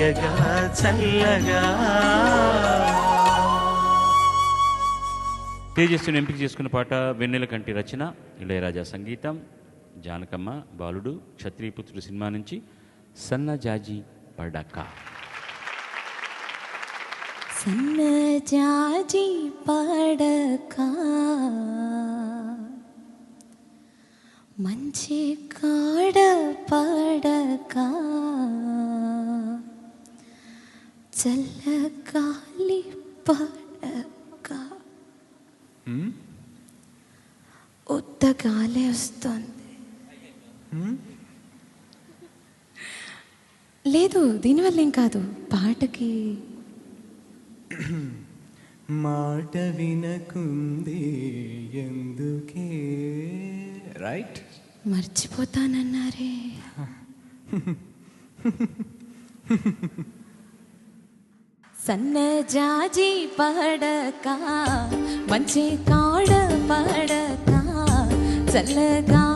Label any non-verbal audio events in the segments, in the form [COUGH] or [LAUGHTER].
తీయగా చల్లగా. తేజస్సుని ఎంపిక చేసుకున్న పాట వెన్నెల కంటి రచన ఇళయరాజా సంగీతం జానకమ్మ బాలుడు క్షత్రియపుత్రుడు సినిమా నుంచి సన్నజాజి పడక. సన్నజాజి పడక. మంచి కాడ పడక. చల్లగాలి పడక. ఉత్త గాలి వస్తుంది. లేదు దీనివల్ల ఏం కాదు. పాటకి మాట వినకుంది ఎందుకే? రైట్ మర్చిపోతానన్నారే. [LAUGHS] सन् जाजी पडकाड पडका सल्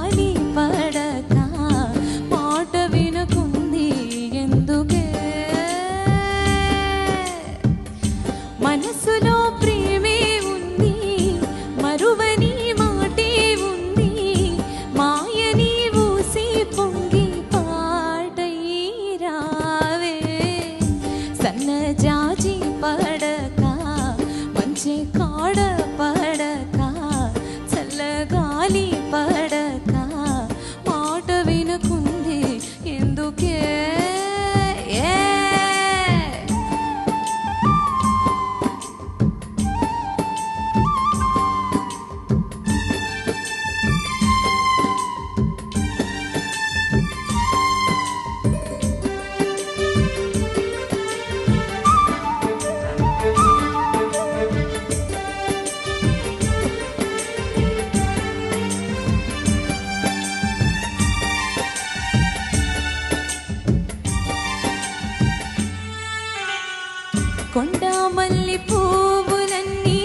కొండ మల్లి పువ్వులన్నీ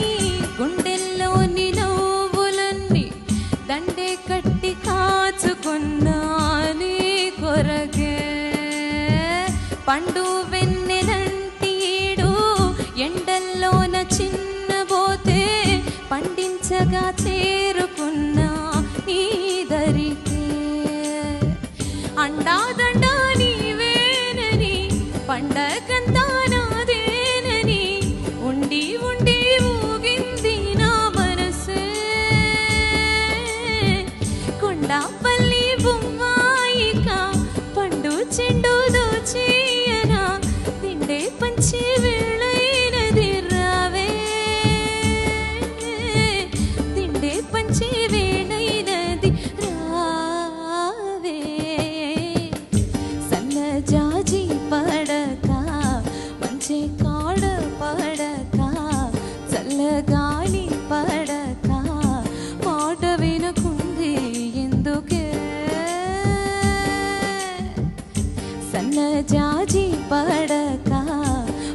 గుండెల్లోని నవ్వులన్నీ దండే కట్టి కాచుకున్నా కొరకే. పండు கொண்டாப்ப సన్నజాజి పడక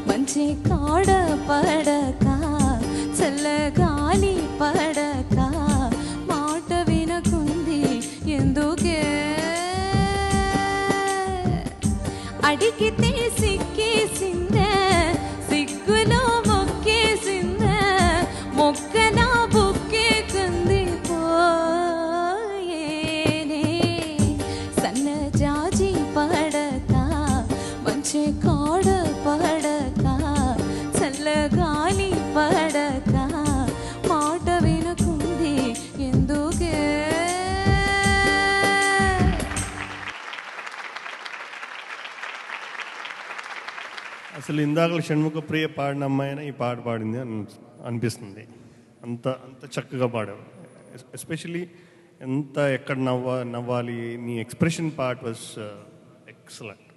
మంచి కాడ పడక అసలు ఇందాక షణ్ముఖ ప్రియ పాడిన అమ్మాయిన ఈ పాట పాడింది అని అనిపిస్తుంది. అంత అంత చక్కగా పాడావు. ఎస్పెషలీ ఎంత ఎక్కడ నవ్వ నవ్వాలి నీ expression part was excellent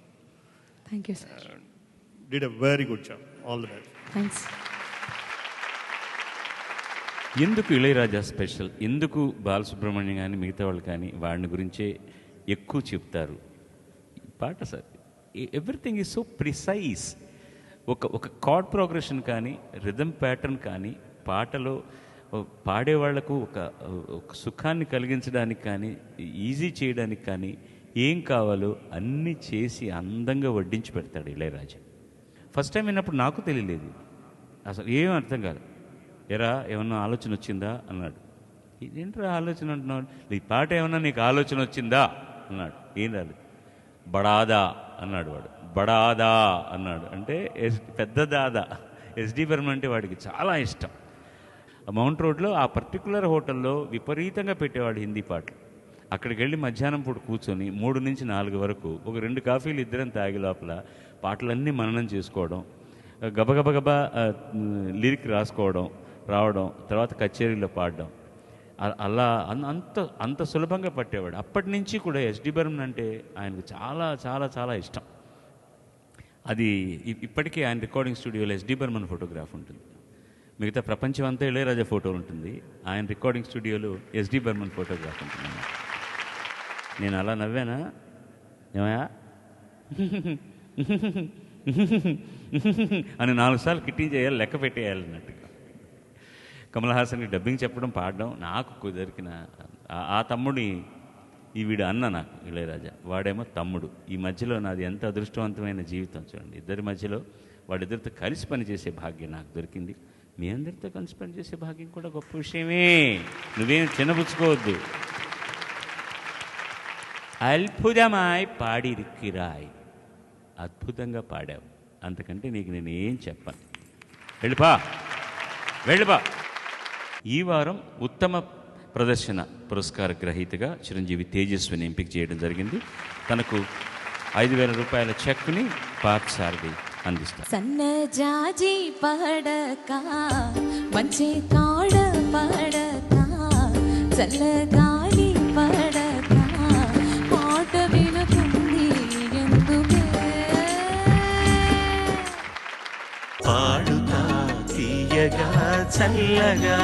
thank you sir did a very good job all the best thanks ఎందుకు ఇళయరాజా స్పెషల్ ఎందుకు బాలసుబ్రహ్మణ్యం కానీ మిగతా వాళ్ళు కానీ వాడిని గురించే ఎక్కువ చెప్తారు? ఈ పాట sir everything is so precise ఒక ఒక కార్డ్ ప్రోగ్రెషన్ కానీ రిథమ్ ప్యాటర్న్ కానీ పాటలో పాడే వాళ్ళకు ఒక ఒక సుఖాన్ని కలిగించడానికి కానీ ఈజీ చేయడానికి కానీ ఏం కావాలో అన్నీ చేసి అందంగా వడ్డించి పెడతాడు ఇళయరాజా. ఫస్ట్ టైం విన్నప్పుడు నాకు తెలియలేదు. అసలు ఏం అర్థం కాదు. ఎరా ఏమన్నా ఆలోచన వచ్చిందా? అన్నాడు. ఏంట్రా ఆలోచన అంటున్నాడు ఈ పాట ఏమన్నా నీకు ఆలోచన వచ్చిందా? అన్నాడు. ఏం రాదు బడాదా అన్నాడు వాడు. బడాదా అన్నాడు. అంటే ఎస్ పెద్ద దాదా. ఎస్డి బర్మన్ అంటే వాడికి చాలా ఇష్టం. ఆ మౌంట్ రోడ్లో ఆ పర్టికులర్ హోటల్లో విపరీతంగా పెట్టేవాడు హిందీ పాటలు. అక్కడికి వెళ్ళి మధ్యాహ్నం పూట కూర్చొని మూడు నుంచి నాలుగు వరకు ఒక రెండు కాఫీలు ఇద్దరం తాగి లోపల పాటలన్నీ మననం చేసుకోవడం గబగబగబా లిరిక్ రాసుకోవడం రావడం తర్వాత కచేరీలో పాడడం. అలా అంత అంత సులభంగా పట్టేవాడు. అప్పటి నుంచి కూడా ఎస్డి బర్మన్ అంటే ఆయనకు చాలా చాలా చాలా ఇష్టం. అది ఇ- ఇప్పటికీ ఆయన రికార్డింగ్ స్టూడియోలో ఎస్డి బర్మన్ ఫోటోగ్రాఫ్ ఉంటుంది. మిగతా ప్రపంచం అంతా ఇళయరాజా ఫోటో ఉంటుంది. ఆయన రికార్డింగ్ స్టూడియోలో ఎస్డి బర్మన్ ఫోటోగ్రాఫ్ ఉంటుంది. నేను అలా నవ్వానా? ఏమయా అని నాలుగు సార్లు కిట్టింగ్ చేయాలి లెక్క పెట్టేయాలి అన్నట్టుగా. కమల్ హాసన్కి డబ్బింగ్ చెప్పడం పాడడం నాకు దొరికిన ఆ- ఆ తమ్ముడి ఈ వీడు అన్న నాకు ఇళయరాజా. వాడేమో తమ్ముడు. ఈ మధ్యలో నాది ఎంత అదృష్టవంతమైన జీవితం చూడండి. ఇద్దరి మధ్యలో వాడిద్దరితో కలిసి పనిచేసే భాగ్యం నాకు దొరికింది. మీ అందరితో కలిసి పనిచేసే భాగ్యం కూడా గొప్ప విషయమే. నువ్వేం చిన్నపుచ్చుకోవద్దు అద్భుతమాయ్ పాడిరిక్కిరాయ్. అద్భుతంగా పాడావు. అంతకంటే నీకు నేను ఏం చెప్పను. వెళ్ళిపా. వెళ్ళిపా. ఈ వారం ఉత్తమ ప్రదర్శన పురస్కార గ్రహీతగా చిరంజీవి తేజస్విని ఎంపిక చేయడం జరిగింది. తనకు ఐదు వేల రూపాయల చెక్ని పార్క్ సారథి అందిస్తారు. సన్న జాజి పడక మంచి కాడ పడక చల్లగాలి పడక పాట వినుకుంది ఎందుకే? పాడుతా తీయగా చల్లగా.